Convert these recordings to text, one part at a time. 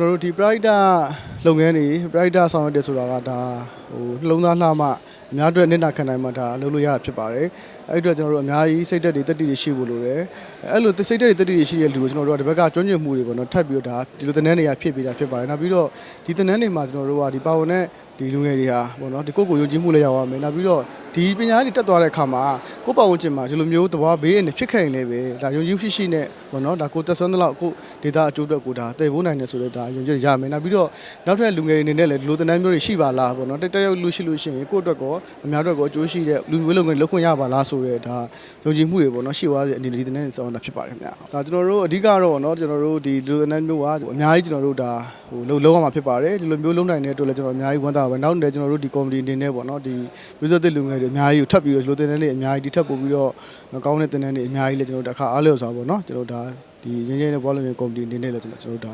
တော်တို့ဒီ pride လုပ်ငန်းတွေ pride ဆောင်ရွက်တယ်ဆိုတာကဒါဟိုနှလုံးသားလှမှအများအတွက်နစ်နာခံနိုင်မှဒါလုပ်လို့ရတာဖြစ်ပါတယ်အဲ့ဒီအတွက်ကျွန်တော်တို့အများကြီးစိတ်သက်တွေတက်တည်တွေရှိဖို့လိုတယ်အဲ့လိုစိတ်သက်တွေတက်တည်တွေရှိတဲ့လူကိုကျွန်တော်တို့ကဒီဘက်ကကျွမ်းကျင်မှုတွေပေါ့နော်ထပ်ပြီးတော့ဒါဒီလိုတန်းတန်းတွေကဖြစ်ပြီးတာဖြစ်ပါတယ်နောက်ပြီးတော့ဒီတန်းတန်းတွေမှာကျွန်တော်တို့ကဒီပါဝင်တဲ့ဒီလူငယ်တွေဟာပေါ့နော်ဒီကိုယ့်ကိုယ်ယုံကြည်မှုလည်းရောက်ရမယ်နောက်ပြီးတော့ ဒီပညာတွေတက်သွားတဲ့အခါမှာကိုယ့်ပတ်ဝန်းကျင်မှာဒီလိုမျိုးတဘာဘေးရနေဖြစ်ခဲ့ရင်လည်းပဲဒါယုံကြည်မှုရှိရှိနဲ့ပေါ့နော်ဒါကိုယ်သက်ဆွမ်းသလောက်ကိုဒေတာအကျိုးအတွက်ကိုဒါတည်ဖို့နိုင်တယ်ဆိုတော့ဒါယုံကြည်ရမယ်နောက်ပြီးတော့နောက်ထပ်လူငယ်တွေအနေနဲ့လည်းဒီလိုတန်းတန်းမျိုးတွေရှိပါလားပေါ့နော်တက်တက်ရောက်လူရှိလို့ရှိရင်ကိုယ့်အတွက်ကောအများအတွက်ကောအကျိုးရှိတဲ့လူမျိုးလုံငယ်လုပ်ခွင့်ရပါလားဆိုတဲ့ဒါယုံကြည်မှုတွေပေါ့နော်ရှိသွားတဲ့အနေနဲ့ဒီတန်းတန်းဆောင်တာဖြစ်ပါတယ်ခင်ဗျာဒါကျွန်တော်တို့အဓိကတော့ပေါ့နော်ကျွန်တော်တို့ဒီလူတန်းတန်းမျိုးကအများကြီးကျွန်တော်တို့ဒါဟိုလုံလုံးရမှာဖြစ်ပါတယ်ဒီလိုမျိုးလုံနိုင်တဲ့အတွက်လည်းကျွန်တော်အများကြီးဝမ်းသာပါပဲနောက်လည်းကျွန်တော်တို့ဒီ comedy အနေနဲ့ပေါ့နော်ဒီမျိုးဆက်တဲ့လူငယ်တွေအများကြီးကိုထပ်ပြီးတော့လူတန်းတန်းတွေအများကြီးဒီထပ်ပို့ပြီးတော့ကောင်းတဲ့တန်းတန်းတွေအများကြီးလည်းကျွန်တော်တို့တစ်ခါအားလျော်စွာပေါ့နော်ကျွန်တော်ဒါဒီရင်းရင်းနဲ့ဘောလုံးမျိုး comedy အနေနဲ့လည်းကျွန်တော်တို့ဒါ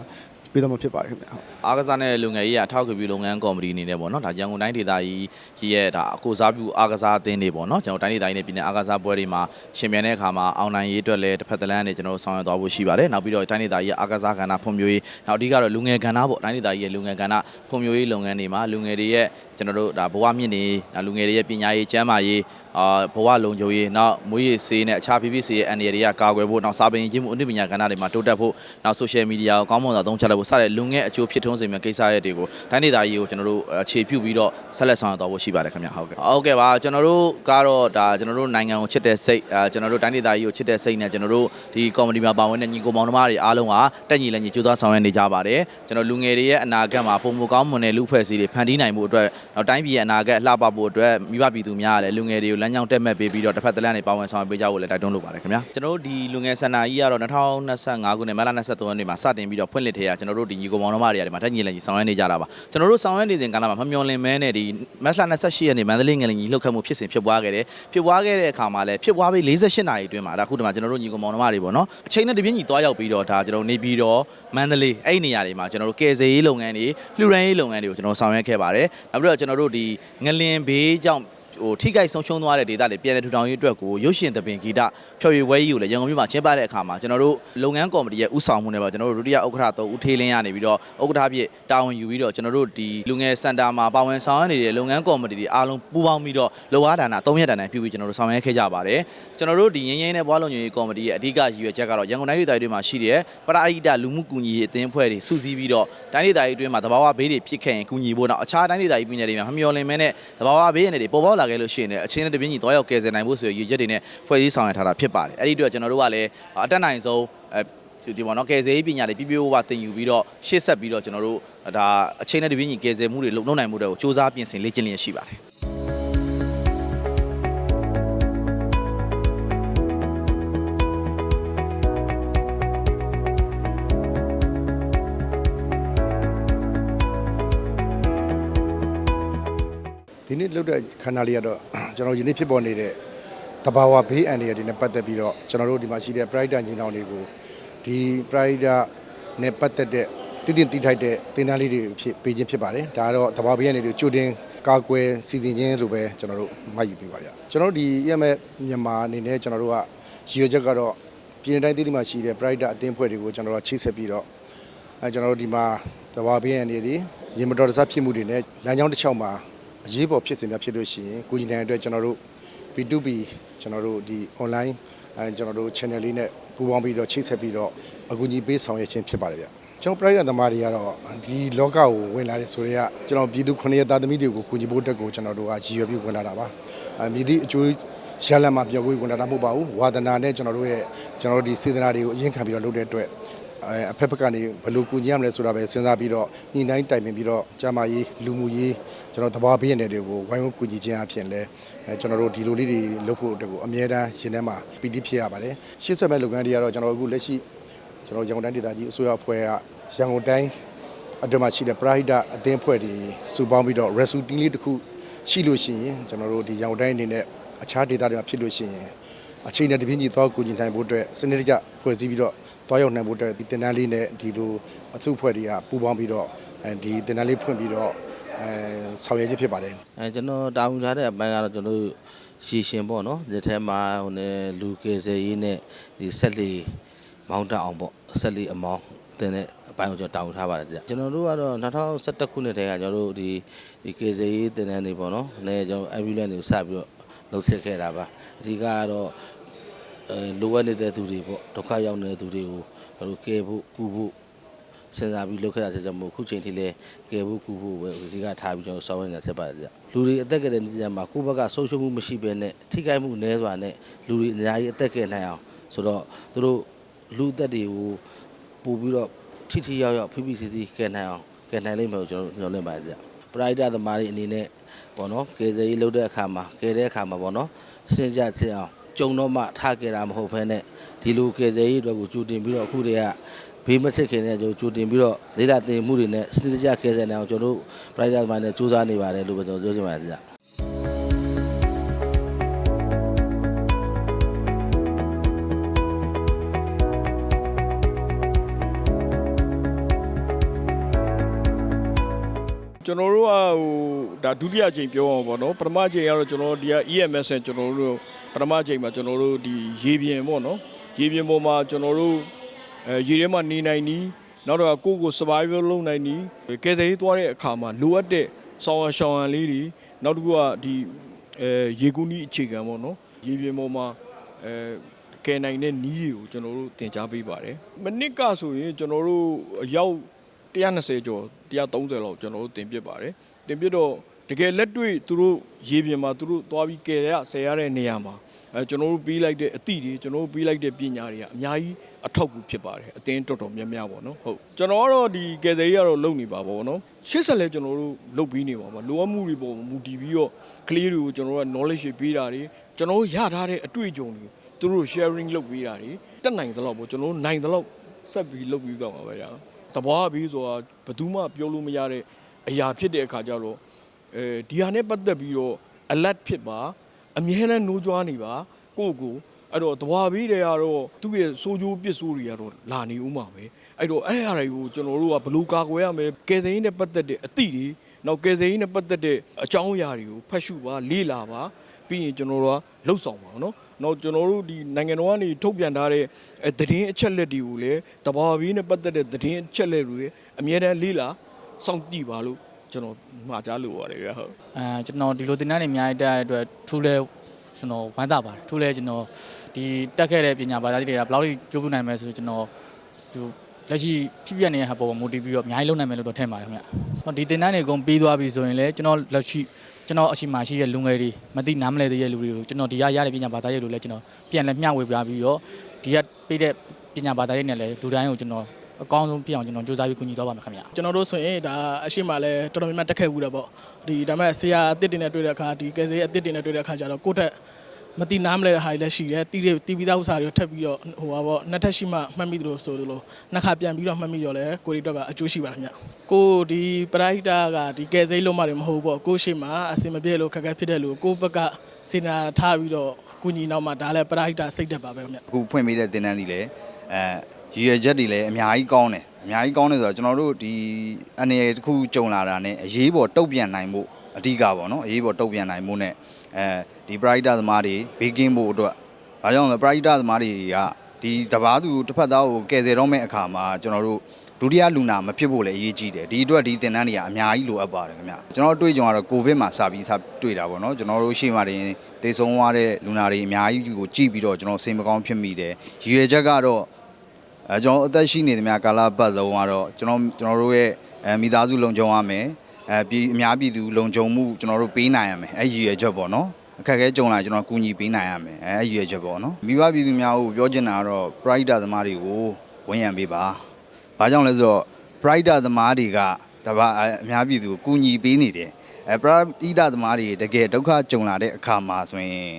ပေးတော့မှာဖြစ်ပါတယ်ခင်ဗျာဟုတ်အားကစားနဲ့လူငယ်ကြီးကအထောက်အကူပြုလုပ်ငန်းကော်မတီအနေနဲ့ပေါ့နော်ဒါရန်ကုန်တိုင်းဒေသကြီးကြီးရဲ့ဒါအကိုစားပြုအားကစားအသင်းတွေပေါ့နော်ကျွန်တော်တိုင်းဒေသကြီးနဲ့ပြည်내အားကစားပွဲတွေမှာရှင်မြန်တဲ့အခါမှာအောင်နိုင်ရေးအတွက်လည်းတစ်ဖက်တစ်လမ်းနဲ့ကျွန်တော်ဆောင်ရွက်သွားဖို့ရှိပါတယ်နောက်ပြီးတော့တိုင်းဒေသကြီးရဲ့အားကစားကဏ္ဍဖွံ့ဖြိုးရေးနောက်အဓိကတော့လူငယ်ကဏ္ဍပေါ့တိုင်းဒေသကြီးရဲ့လူငယ်ကဏ္ဍဖွံ့ဖြိုးရေးလုပ်ငန်းတွေမှာလူငယ်တွေရဲ့ကျွန်တော်တို့ဒါဘဝမြင့်နေဒါလူငယ်တွေရဲ့ပညာရေးကျန်းမာရေးအာဘဝလုံခြုံရေးနောက်မွေးရည်ဆေးနဲ့အခြား PPC ရဲ့အန်ဒီတွေကကာကွယ်ဖို့နောက်စာပေရင်ကျင်းမှုအနုပညာကဏ္ဍတွေမှာတိုးတက်ဖို့နောက် social media ကိုကောင်းမွန်စွာသုံးချလိုက်ဖို့စတဲ့လူငယ်အကျိုးဖြစ်ထွန်းစေမယ့်ကိစ္စရပ်တွေကိုတိုင်းဒေသကြီးကိုကျွန်တော်တို့အခြေပြုပြီးတော့ဆက်လက်ဆောင်ရွက်သွားဖို့ရှိပါတယ်ခင်ဗျဟုတ်ကဲ့ဟုတ်ကဲ့ပါကျွန်တော်တို့ကတော့ဒါကျွန်တော်တို့နိုင်ငံကိုချစ်တဲ့စိတ်အဲကျွန်တော်တို့တိုင်းဒေသကြီးကိုချစ်တဲ့စိတ်နဲ့ကျွန်တော်တို့ဒီကော်မတီမှာပါဝင်တဲ့ညီကိုမောင်နှမတွေအားလုံးကတက်ညီလက်ညီကြိုးစားဆောင်ရွက်နေကြပါတယ်ကျွန်တော်လူငယ်တွေရဲ့အနာဂတ်မှာပုံမကောင်းမွန်တဲ့လူဖွဲ့စည်းတွေဖန်တီးနိုင်မှုအတွက်နောက်တိုင်းပြည်ရဲ့အနာဂတ်လှပဖို့အတွက်မိဘပြည်သူများကလည်းလူငယ်တွေကိုလမ်းကြောင်းတက်မဲ့ပေးပြီးတော့တစ်ဖက်တစ်လမ်းနေပါဝင်ဆောင်ရွက်ပေးကြဖို့လည်းတိုက်တွန်းလိုပါတယ်ခင်ဗျာကျွန်တော်တို့ဒီလူငယ်စန္ဒာကြီးကတော့2025ခုနှစ်မတ်လ23ရက်နေ့မှာစတင်ပြီးတော့ဖွင့်လှစ်ထည့်ရကျွန်တော်တို့ဒီညီကိုမောင်နှမတွေကနေမှာတက်ညီလက်ညီဆောင်ရွက်နေကြတာပါကျွန်တော်တို့ဆောင်ရွက်နေစဉ်ကာလမှာမမျော်လင့်မဲနဲ့ဒီမတ်လ28ရက်နေ့မန္တလေးငလင်ကြီးလှုပ်ခတ်မှုဖြစ်စဉ်ဖြစ်ပွားခဲ့တယ်ဖြစ်ပွားခဲ့တဲ့အခါမှာလည်းဖြစ်ပွားပြီး48နာရီအတွင်းမှာဒါခုဒီမှာကျွန်တော်တို့ညီကိုမောင်နှမတွေပေါ့နော်အချိန်နဲ့တပြင်းညီသွားရောက်ပြီးတော့ဒါကျွန်တော်နေပြီးတော့မန္တလေးအဲ့ဒီနေရာတွေမှာကျွန်တော်တို့ကယ်ဆယ်ရေးလုပ်ငန်းတွေလှူဒန်းရေးလုပ်ငန်းတွေကိုကျွန်တော်ဆောင်ရွက်ခဲ့ပါတယ်နောက်ပြီးတော့ကျွန်တော်တို့ဒီငလင်ဘေးကြောင့် ဟိုထိခိုက်ဆုံးရှုံးသွားတဲ့ဒေသတွေပြည်내ထူထောင်ရေးအတွက်ကိုရုပ်ရှင်သပင်ဂီတဖျော်ရည်ဝဲကြီးကိုလည်းရန်ကုန်မြို့မှာကျင်းပတဲ့အခါမှာကျွန်တော်တို့လုပ်ငန်းကော်မတီရဲ့ဥဆောင်မှုနဲ့ပါကျွန်တော်တို့ဒုတိယဥက္ကဋ္ဌတော့ဦးထေးလင်းရနေပြီးတော့ဥက္ကဋ္ဌဖြစ်တာဝန်ယူပြီးတော့ကျွန်တော်တို့ဒီလူငယ်စင်တာမှာပါဝင်ဆောင်ရွက်နေတဲ့လုပ်ငန်းကော်မတီတွေအားလုံးပူးပေါင်းပြီးတော့လောအားဒါနာ၃ရက်တန်တိုင်းပြုပြီးကျွန်တော်တို့ဆောင်ရွက်ခဲ့ကြပါတယ်ကျွန်တော်တို့ဒီငင်းငင်းနဲ့ဘွားလုံညရေးကော်မတီရဲ့အဓိကရည်ရွယ်ချက်ကတော့ရန်ကုန်တိုင်းဒေသကြီးတွေမှာရှိတဲ့ပရာဟိတလူမှုကူညီရေးအသင်းအဖွဲ့တွေစုစည်းပြီးတော့တိုင်းဒေသကြီးအတွင်းမှာသဘာဝဘေးတွေဖြစ်ခဲ့ရင်ကူညီဖို့နောက်အခြားတိုင်းဒေသကြီးပြည်နယ်တွေမှာမမျှော်လင့်မဲနဲ့သဘာဝဘေးရနေတွေပေါ်ပေါက်လာခဲ့လို့ရှိရင်လည်းအချင်းနဲ့တပြင်းညီသွားရောက်ကယ်ဆယ်နိုင်ဖို့ဆိုရည်ရွယ်ချက်တွေနဲ့ဖွဲ့စည်းဆောင်ရွက်ထားတာဖြစ်ပါတယ်အဲ့ဒီအတွက်ကျွန်တော်တို့ကလည်းအတက်နိုင်ဆုံးအဲဒီပေါ့နော်ကယ်ဆယ်ရေးပညာတွေပြပြဝဝသင်ယူပြီးတော့ရှေ့ဆက်ပြီးတော့ကျွန်တော်တို့ဒါအချိန်နဲ့တပြင်းညီကယ်ဆယ်မှုတွေလုပ်နိုင်မှုတွေကိုစ조사ပြင်ဆင်လေ့ကျင့်လျက်ရှိပါတယ် နေ့လုပ်တဲ့ခန္ဓာလေးကတော့ကျွန်တော်ယနေ့ဖြစ်ပေါ်နေတဲ့တဘာဝဘေးအန္တရာယ်တွေနဲ့ပတ်သက်ပြီးတော့ကျွန်တော်တို့ဒီမှာရှိတဲ့ Pride ညီနောင်တွေကိုဒီ Pride နဲ့ပတ်သက်တဲ့တည်တည်တိထိုက်တဲ့သင်တန်းလေးတွေဖြစ်ပေးခြင်းဖြစ်ပါတယ်ဒါကတော့တဘာဝဘေးအန္တရာယ်တွေကြိုတင်ကာကွယ်စီစဉ်ခြင်းလို့ပဲကျွန်တော်တို့မှတ်ယူပေးပါရကျွန်တော်တို့ဒီ EMS မြန်မာအနေနဲ့ကျွန်တော်တို့ကရည်ရွယ်ချက်ကတော့ပြည်내တိုင်းတည်တည်မှာရှိတဲ့ Pride အသင်းဖွဲ့တွေကိုကျွန်တော်တို့ချိတ်ဆက်ပြီးတော့အဲကျွန်တော်တို့ဒီမှာတဘာဝဘေးအန္တရာယ်တွေရေမတော်တဆဖြစ်မှုတွေနဲ့လမ်းကြောင်းတစ်လျှောက်မှာ အရေးပေါ်ဖြစ်စဉ်များဖြစ်လို့ရှိရင်ကိုကြီးနိုင်တဲ့အတွက်ကျွန်တော်တို့ B2B ကျွန်တော်တို့ဒီ online အဲကျွန်တော်တို့ channel လေးနဲ့ပူးပေါင်းပြီးတော့ချိတ်ဆက်ပြီးတော့အကူအညီပေးဆောင်ရွက်ခြင်းဖြစ်ပါတယ်ဗျကျွန်တော် private သမားတွေကတော့ဒီလောကကိုဝင်လာတဲ့ဆိုတော့ကျွန်တော်ပြည်သူ9ရက်သားသမီးတွေကိုကူညီဖို့အတွက်ကိုကျွန်တော်တို့ကရည်ရွယ်ပြီးဝင်လာတာပါအဲမြည်သည့်အကျိုးရလတ်မှာပြောပြီးဝင်လာတာမဟုတ်ပါဘူးဝါသနာနဲ့ကျွန်တော်တို့ရဲ့ကျွန်တော်တို့ဒီစေတနာတွေကိုအရင်ခံပြီးတော့လုပ်တဲ့အတွက် အဲအဖက်ဖက်ကနေဘယ်လိုကူညီရမလဲဆိုတာပဲစဉ်းစားပြီးတော့ညှိနှိုင်းတိုင်ပင်ပြီးတော့ကြာမာရေးလူမှုရေးကျွန်တော်တဘာဘေးရတဲ့တွေကိုဝိုင်းဝန်းကူညီခြင်းအဖြစ်လဲအဲကျွန်တော်တို့ဒီလိုလေးတွေလုပ်ဖို့အတွက်ကိုအမြဲတမ်းရင်ထဲမှာပီတိဖြစ်ရပါတယ်ရှေ့ဆက်မဲ့လုပ်ငန်းတွေကတော့ကျွန်တော်အခုလက်ရှိကျွန်တော်ရန်ကုန်တိုင်းဒေသကြီးအစိုးရအဖွဲ့ကရန်ကုန်တိုင်းအတွင်းမှာရှိတဲ့ပရာဟိတအသင်းအဖွဲ့တွေစုပေါင်းပြီးတော့ rescue လေးတစ်ခုရှိလို့ရှိရင်ကျွန်တော်တို့ဒီရန်ကုန်တိုင်းအနေနဲ့အခြားဒေသတွေမှာဖြစ်လို့ရှိရင် အချိန်နဲ့တပြင်းကြီးသွားကူညီနိုင်ဖို့အတွက်စနစ်တကျဖွဲ့စည်းပြီးတော့သွားရောက်နိုင်ဖို့အတွက်ဒီတင်တန်းလေးနဲ့ဒီလိုအထုဖွဲ့တွေကပူးပေါင်းပြီးတော့အဲဒီတင်တန်းလေးဖွင့်ပြီးတော့အဲဆောင်ရွက်ခြင်းဖြစ်ပါတယ်အဲကျွန်တော်တာဝန်ထားတဲ့အပိုင်းကတော့ကျွန်တော်တို့ရှီရှင်ပေါ့နော်ဒီထဲမှာဟိုနေလူကေဆယ်ရေးနဲ့ဒီဆက်လီမောင်းတက်အောင်ပေါ့ဆက်လီအမောင်းတင်တဲ့အပိုင်းကိုကျွန်တော်တောင်းထားပါတယ်ဗျကျွန်တော်တို့ကတော့2011ခုနှစ်တည်းကကျွန်တော်တို့ဒီဒီကေဇေးတင်တဲ့နေပေါ့နော်။လည်းကျွန်တော် ambulance ကိုစပြီးတော့ လှုပ်ဖြစ်ခဲ့တာပါ။အဓိကကတော့အဲလိုအပ်နေတဲ့သူတွေပေါ့ဒုက္ခရောက်နေတဲ့သူတွေကိုကျွန်တော်တို့ကယ်ဖို့ကူဖို့စဉ်းစားပြီးလုပ်ခဲ့တာဆိုကြမို့ခုချိန်ထိလည်းကယ်ဖို့ကူဖို့ပဲအဓိကထားပြီးကျွန်တော်စောင့်နေတာဖြစ်ပါတယ်ဗျ။လူတွေအသက်ကတဲ့နေရာမှာကိုယ့်ဘက်ကဆုံးရှုံးမှုမရှိဘဲနဲ့ထိခိုက်မှုနည်းစွာနဲ့လူတွေအများကြီးအသက်ကယ်နိုင်အောင်ဆိုတော့သူတို့လူအသက်တွေကိုပို့ပြီးတော့ထိထိရောက်ရောက်ဖိဖိစီစီကယ်နိုင်အောင်ကယ်နိုင်လိမ့်မယ်လို့ကျွန်တော်တို့ညွှန်လင့်ပါတယ်ဗျ ပရိုက်တာသမားတွေအနေနဲ့ပေါ့နော်ကယ်ဆယ်ရေးလုပ်တဲ့အခါမှာကယ်တဲ့အခါမှာပေါ့နော်စဉ်းစားဖြစ်အောင်ကြုံတော့မှထားကြတာမဟုတ်ဘဲနဲ့ဒီလိုကယ်ဆယ်ရေးအတွက်ကိုကြိုတင်ပြီးတော့အခုတည်းကဘေးမဖြစ်ခင်နဲ့ကျွန်တော်ကြိုတင်ပြီးတော့လေးလာတင်မှုတွေနဲ့စနစ်တကျကယ်ဆယ်နိုင်အောင်ကျွန်တော်တို့ပရိုက်တာသမားတွေစူးစမ်းနေပါတယ်လို့ပဲကျွန်တော်ပြောချင်ပါတယ်ဗျ ကျွန်တော်တို့ကဟိုဒါဒုတိယချိန်ပြောအောင်ပေါ့နော်ပထမချိန်ကတော့ကျွန်တော်တို့ဒီက EMS နဲ့ကျွန်တော်တို့ပထမချိန်မှာကျွန်တော်တို့ဒီရေပြင်ပေါ့နော်ရေပြင်ပေါ်မှာကျွန်တော်တို့အဲရေထဲမှာနေနိုင်နီးနောက်တော့ကိုယ့်ကို survival လုပ်နိုင်နီးကယ်ဆယ်ရေးသွားတဲ့အခါမှာလိုအပ်တဲ့ဆောင်းရရှောင်းရန်လေးတွေနောက်တစ်ခုကဒီအဲရေကူးနီးအခြေခံပေါ့နော်ရေပြင်ပေါ်မှာအဲကယ်နိုင်တဲ့နီးတွေကိုကျွန်တော်တို့သင်ကြားပေးပါတယ်မနစ်ကဆိုရင်ကျွန်တော်တို့အရောက် 120ကျော်130လောက်ကျွန်တော်တို့တင်ပြစ်ပါတယ်တင်ပြစ်တော့တကယ်လက်တွေ့သူတို့ရေပြင်မှာသူတို့သွားပြီးကယ်ရဆယ်ရတဲ့နေရာမှာအဲကျွန်တော်တို့ပြီးလိုက်တဲ့အသည့်တွေကျွန်တော်တို့ပြီးလိုက်တဲ့ပညာတွေကအများကြီးအထောက်အကူဖြစ်ပါတယ်အတင်းတော်တော်များများပေါ့နော်ဟုတ်ကျွန်တော်ကတော့ဒီကယ်ဆယ်ရေးကတော့လုပ်နေပါပေါ့နော်ရှေ့ဆက်လဲကျွန်တော်တို့လုပ်ပြီးနေပါပါလိုအပ်မှုတွေပေါ်မူတည်ပြီးတော့ကလေးတွေကိုကျွန်တော်တို့က knowledge တွေပေးတာတွေကျွန်တော်တို့ရထားတဲ့အတွေ့အကြုံတွေသူတို့ sharing လုပ်ပေးတာတွေတက်နိုင်သလောက်ပေါ့ကျွန်တော်တို့နိုင်သလောက်ဆက်ပြီးလုပ်ပြီးတော့ပါပဲညာ တဘွားပြီးဆိုတာဘယ်သူမှပြောလို့မရတဲ့အရာဖြစ်တဲ့အခါကျတော့အဲဒီဟာနဲ့ပတ်သက်ပြီးတော့ alert ဖြစ်ပါအမြဲတမ်းနှိုးကြွားနေပါကိုယ့်ကိုယ်အဲ့တော့တဘွားပြီးတဲ့ကတော့သူ့ရဲ့စိုးကျိုးပစ်ဆိုးတွေကတော့လာနေဦးမှာပဲအဲ့တော့အဲ့ဟာတွေကိုကျွန်တော်တို့ကဘယ်လိုကာကွယ်ရမလဲကယ်ဆယ်ရေးနဲ့ပတ်သက်တဲ့အသည့်တွေနောက်ကယ်ဆယ်ရေးနဲ့ပတ်သက်တဲ့အကြောင်းအရာတွေကိုဖတ်ရှုပါလေ့လာပါ ပြီးရင်ကျွန်တော်တို့ကလှုပ်ဆောင်ပါနော်။နောက်ကျွန်တော်တို့ဒီနိုင်ငံတော်ကနေထုတ်ပြန်ထားတဲ့အဲသတင်းအချက်လက်တွေကိုလည်းတဘာဝပြီးနဲ့ပတ်သက်တဲ့သတင်းအချက်လက်တွေအများတန်းလေးလာစောင့်ကြည့်ပါလို့ကျွန်တော်မှာကြားလို့ပါတယ်ဗျာဟုတ်အဲကျွန်တော်ဒီလိုတင်တန်းတွေအများကြီးတက်ရတဲ့အတွက်ထူးလဲကျွန်တော်ဝမ်းသာပါတယ်ထူးလဲကျွန်တော်ဒီတက်ခဲ့တဲ့ပညာဘာသာတွေကဘယ်လောက်ထိကြိုးပမ်းနိုင်မလဲဆိုကျွန်တော်ဒီ လက်ရှိဖြစ်ပြနေတဲ့ဟာပေါ်မှာမူတည်ပြီးတော့အများကြီးလုပ်နိုင်မယ်လို့တော့ထင်ပါတယ်ခင်ဗျဟောဒီတင်တန်းတွေအကုန်ပြီးသွားပြီဆိုရင်လည်းကျွန်တော်လက်ရှိကျွန်တော်အရှိမရှိတဲ့လူငယ်တွေမသိနားမလဲသေးတဲ့လူတွေကိုကျွန်တော်ဒီရရတဲ့ပညာဘာသာရေးလို့လည်းကျွန်တော်ပြန်လဲမျှဝေပြပြီးတော့ဒီကပေးတဲ့ပညာဘာသာရေးနဲ့လည်းဒူတိုင်းကိုကျွန်တော်အကောင်းဆုံးပြအောင်ကျွန်တော်စူးစမ်းပြီးကူညီတော့ပါမယ်ခင်ဗျကျွန်တော်တို့ဆိုရင်ဒါအရှိမလဲတော်တော်များများတက်ခဲ့ဘူးတယ်ပေါ့ဒီဒါမဲ့ဆရာအစ်စ်တင်နဲ့တွေ့တဲ့အခါဒီကယ်ဆေးအစ်စ်တင်နဲ့တွေ့တဲ့အခါကျတော့ကိုယ့်တက် မတိနားမလဲတဲ့ဟာတွေလည်းရှိတယ်တီးတွေတီးပြီးသားဥစ္စာတွေကိုထပ်ပြီးတော့ဟိုပါပေါ့နှစ်ထက်ရှိမှမှတ်မိသလိုဆိုလိုနှစ်ခါပြန်ပြီးတော့မှတ်မိတော့လဲကိုရီတော့ကအကျိုးရှိပါတယ်ခင်ဗျကိုဒီပရိုက်တာကဒီကယ်ဆေးလုံးမတွေမဟုတ်ဘူးပေါ့ကိုရှိမှအစင်မပြေလို့ခက်ခဲဖြစ်တဲ့လူကိုဘက်ကစေနာထားပြီးတော့ကုညီနောက်မှဒါလည်းပရိုက်တာစိတ်တက်ပါပဲခင်ဗျအခုဖွင့်ပေးတဲ့တင်တန်းတွေလည်းအဲရည်ရွယ်ချက်တွေလည်းအများကြီးကောင်းတယ်အများကြီးကောင်းတယ်ဆိုတော့ကျွန်တော်တို့ဒီအနေရတစ်ခုကြုံလာတာနဲ့အရေးပေါ်တုတ်ပြန်နိုင်ဖို့ အဓိကပေါ့နော်အရေးပေါ်တုတ်ပြန်နိုင်ဖို့ ਨੇ အဲဒီ brighter သမားတွေဘေးကင်းဖို့အတွက်ဘာကြောင့်လဲ brighter သမားတွေကဒီတပားသူတစ်ဖက်သားကိုကယ်ဆယ်တော့မဲ့အခါမှာကျွန်တော်တို့ဒုတိယလူနာမဖြစ်ဖို့လည်းအရေးကြီးတယ်ဒီအတွက်ဒီတင်တန်းတွေကအများကြီးလိုအပ်ပါတယ်ခင်ဗျကျွန်တော်တွေ့ကြုံကတော့ကိုဗစ်မှာစပြီးစတွေ့တာပေါ့နော်ကျွန်တော်တို့ရှေ့မှာတင်သေဆုံးသွားတဲ့လူနာတွေအများကြီးကိုကြည့်ပြီးတော့ကျွန်တော်စိတ်မကောင်းဖြစ်မိတယ်ရည်ရွယ်ချက်ကတော့အဲကျွန်တော်အသက်ရှိနေသမျှကာလပတ်လုံးကတော့ကျွန်တော်ကျွန်တော်တို့ရဲ့အဲမိသားစုလုံခြုံရမယ် အဲပြည်အများပြည်သူလုံခြုံမှုကျွန်တော်တို့ပေးနိုင်ရမယ်အဲရည်ရွယ်ချက်ပေါ့နော်အခက်အခဲကြုံလာကျွန်တော်ကူညီပေးနိုင်ရမယ်အဲရည်ရွယ်ချက်ပေါ့နော်မိဘပြည်သူများကိုပြောချင်တာကတော့ Pride သမားတွေကိုဝန်ရံပေးပါဘာကြောင့်လဲဆိုတော့ Pride သမားတွေကတပါအများပြည်သူကိုကူညီပေးနေတယ်အဲ Pride သမားတွေတကယ်ဒုက္ခကြုံလာတဲ့အခါမှာဆိုရင်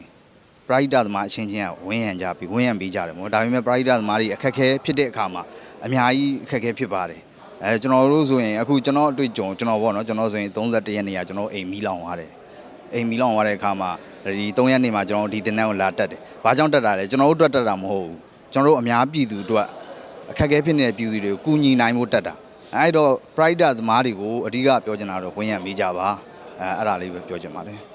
ပရိုက်တာသမားအချင်းချင်းကဝင်းရံကြပြီးဝင်းရံပေးကြတယ်မို့ဒါပေမဲ့ပရိုက်တာသမားတွေအခက်အခဲဖြစ်တဲ့အခါမှာအများကြီးအခက်အခဲဖြစ်ပါတယ် အဲကျွန်တော်တို့ဆိုရင်အခုကျွန်တော်အတွေ့အကြုံကျွန်တော်ပေါ့နော်ကျွန်တော်ဆိုရင်31ရက်နေ့ကကျွန်တော်အိမ်မီးလောင်သွားတယ်အိမ်မီးလောင်သွားတဲ့အခါမှာဒီ3ရက်နေ့မှာကျွန်တော်ဒီတင်တန်းကိုလာတက်တယ်ဘာကြောင့်တက်တာလဲကျွန်တော်တို့အတွက်တက်တာမဟုတ်ဘူးကျွန်တော်တို့အများပြည်သူအတွက်အခက်အခဲဖြစ်နေတဲ့ပြည်သူတွေကိုကူညီနိုင်ဖို့တက်တာအဲ့တော့ပရိုက်တာသမားတွေကိုအဓိကပြောချင်တာတော့ဝင်းရံပေးကြပါအဲအဲ့ဒါလေးပဲပြောချင်ပါတယ်